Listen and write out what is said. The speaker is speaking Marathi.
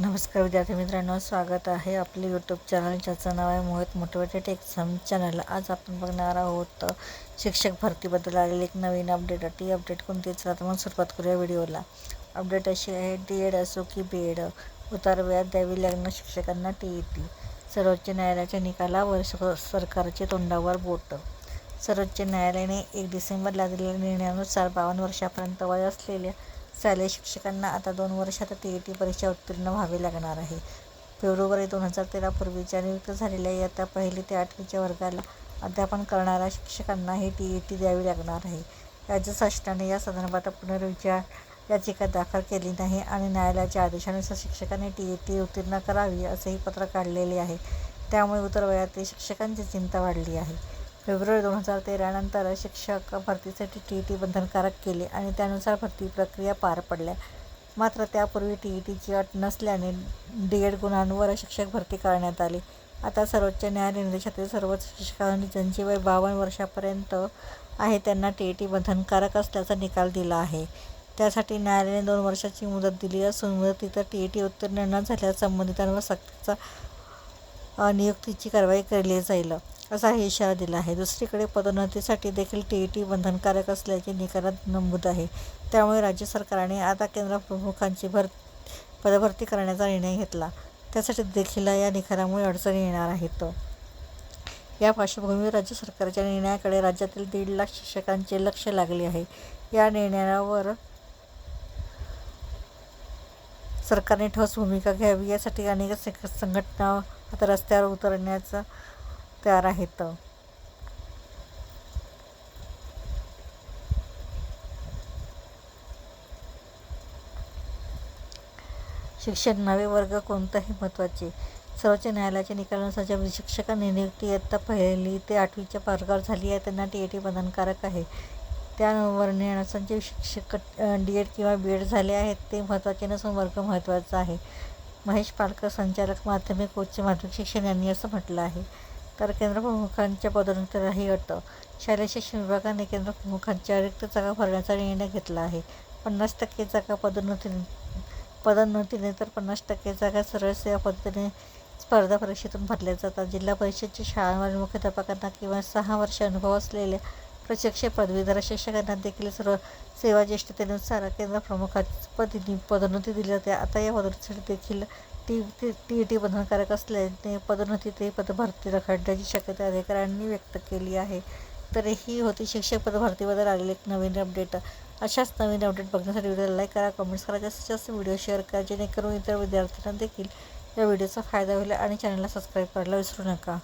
नमस्कार विद्यार्थी मित्रांनो स्वागत आहे आपले यूट्यूब चॅनल ज्याचं नाव आहे मोहित मोटिवेटेड एक्झाम चॅनल आज आपण बघणार आहोत शिक्षक भरतीबद्दल आलेली एक नवीन अपडेट ती अपडेट कोणती? चला तर मग सुरुवात करूया व्हिडिओला. अपडेट अशी आहे डी एड असो की बी एड उतार व्याज द्यावी लागणार शिक्षकांना टी ई टी सर्वोच्च न्यायालयाच्या निकालावर स- सरकारचे तोंडावर बोट. सर्वोच्च न्यायालयाने एक डिसेंबरला दिलेल्या निर्णयानुसार बावन्न वर्षापर्यंत वय असलेल्या शालेय शिक्षकांना आता दोन वर्षात टी ई टी परीक्षा उत्तीर्ण व्हावी लागणार आहे. फेब्रुवारी दोन हजार तेरापूर्वीच्या नियुक्त झालेल्या इयत्ता पहिली ते आठवीच्या वर्गाला अध्यापन करणाऱ्या शिक्षकांना ही टी ई टी द्यावी लागणार आहे. राज्य शासनाने या संदर्भात पुनर्विचार याचिका दाखल केली नाही आणि न्यायालयाच्या आदेशानुसार शिक्षकांनी टी ई टी उत्तीर्ण करावी असेही पत्र काढलेले आहे. त्यामुळे उत्तर वयातील शिक्षकांची चिंता वाढली आहे. फेब्रुवारी दोन हजार तेरानंतर शिक्षक भरतीसाठी टी ई टी बंधनकारक केले आणि त्यानुसार भरती प्रक्रिया पार पडल्या. मात्र त्यापूर्वी टी ई टीची अट नसल्याने डी एड गुणांवर शिक्षक भरती करण्यात आली. आता सर्वोच्च न्यायालयाने निर्देशातील सर्वच शिक्षकांनी ज्यांची वय बावन्न वर्षापर्यंत आहे त्यांना टी ई टी बंधनकारक असल्याचा निकाल दिला आहे. त्यासाठी न्यायालयाने दोन वर्षाची मुदत दिली असून मुदतीत टी ई टी उत्तीर्ण न झाल्यास संबंधितांवर सक्तीचा नियुक्तीची कारवाई केली जाईल. असा हे इशारा दिला आहे. दुसरीकडे पदोन्नतीसाठी देखील टी ई टी बंधनकारक असल्याचे निकालात नमूद आहे. त्यामुळे राज्य सरकारने आता केंद्र प्रमुखांची भर पदभरती करण्याचा निर्णय घेतला. त्यासाठी देखील या निकालामुळे अडचणी येणार आहेत. या पार्श्वभूमीवर राज्य सरकारच्या निर्णयाकडे राज्यातील दीड लाख शिक्षकांचे लक्ष लागले आहे. या निर्णयावर सरकारने ठोस भूमिका घ्यावी यासाठी अनेक संघ- संघटना आता रस्त्यावर उतरण्याचा तयार आहेत. शिक्षण नवे वर्ग कोणताही महत्त्वाचे? सर्वोच्च न्यायालयाच्या निकालानुसार ज्या शिक्षकांनी नियुक्ती इयत्ता पहिली ते आठवीच्या वर्गावर झाली आहे त्यांना टी ए टी बंधनकारक आहे. त्या निर्णयानुसार जे शिक्षक डी एड किंवा बी एड झाले आहेत ते महत्त्वाचे नसून वर्ग महत्त्वाचा आहे. महेश पालकर संचालक माध्यमिक उच्च माध्यमिक शिक्षण यांनी असं म्हटलं आहे. तर केंद्र प्रमुखांच्या पदोन्नतीला अट शालेय शिक्षण विभागाने केंद्र प्रमुखांच्या रिक्त जागा भरण्याचा निर्णय घेतला आहे. पन्नास टक्के जागा पदोन्नतीने पदोन्नतीने तर पन्नास टक्के जागा सरळ सेवा पद्धतीने स्पर्धा परीक्षेतून भरल्या जातात. जिल्हा परिषदच्या शाळांवरील मुख्याध्यापकांना किंवा सहा वर्ष अनुभव असलेल्या प्रशिक्षक पदवीधर शिक्षकांना देखील सर्व सेवा ज्येष्ठतेनुसार केंद्र प्रमुखाची पदोन्नती दिली जाते. आता या पदोन्नतीसाठी देखील T T T E T बंधनकारक असल्याने पदोन्नती ते पदभरती रखडण्याची शक्यता अधिकाऱ्यांनी व्यक्त केली आहे. तर ही होती शिक्षक पदभारतीबद्दल आलेली एक नवीन अपडेट. अशाच नवीन अपडेट बघण्यासाठी व्हिडिओला लाईक करा कमेंट्स करा जास्तीत जास्त व्हिडिओ शेअर करा जेणेकरून इतर विद्यार्थ्यांना देखील या व्हिडिओचा फायदा होईल आणि चॅनलला सबस्क्राईब करायला विसरू नका.